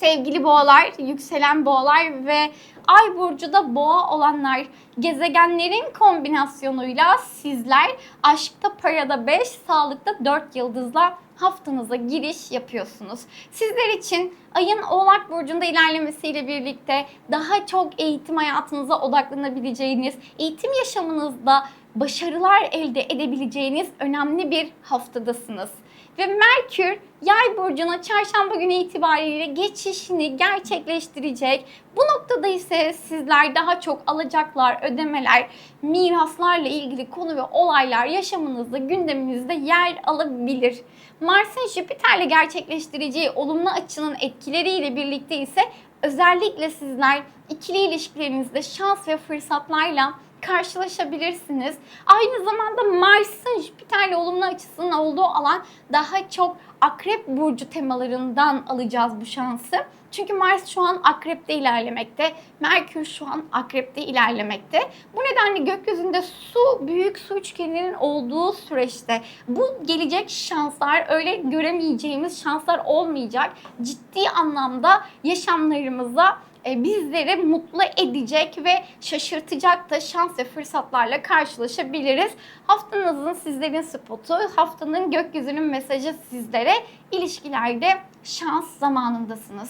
Sevgili boğalar, yükselen boğalar ve ay burcu da boğa olanlar gezegenlerin kombinasyonuyla sizler aşkta parada 5, sağlıkta 4 yıldızla haftanıza giriş yapıyorsunuz. Sizler için ayın Oğlak burcunda ilerlemesiyle birlikte daha çok eğitim hayatınıza odaklanabileceğiniz, eğitim yaşamınızda başarılar elde edebileceğiniz önemli bir haftadasınız. Ve Merkür Yay burcuna çarşamba günü itibariyle geçişini gerçekleştirecek. Bu noktada ise sizler daha çok alacaklar, ödemeler, miraslarla ilgili konu ve olaylar yaşamınızda, gündeminizde yer alabilir. Mars'ın Jüpiter'le gerçekleştireceği olumlu açının etkileriyle birlikte ise özellikle sizler ikili ilişkilerinizde şans ve fırsatlarla karşılaşabilirsiniz. Aynı zamanda Mars'ın Jüpiter'le olumlu açısının olduğu alan daha çok Akrep burcu temalarından alacağız bu şansı. Çünkü Mars şu an Akrep'te ilerlemekte. Merkür şu an Akrep'te ilerlemekte. Bu nedenle gökyüzünde su, büyük su üçgeninin olduğu süreçte bu gelecek şanslar öyle göremeyeceğimiz şanslar olmayacak. Ciddi anlamda yaşamlarımıza e, bizleri mutlu edecek ve şaşırtacak da şans ve fırsatlarla karşılaşabiliriz. Haftanızın sizlerin spotu, haftanın gökyüzünün mesajı sizlere ilişkilerde şans zamanındasınız.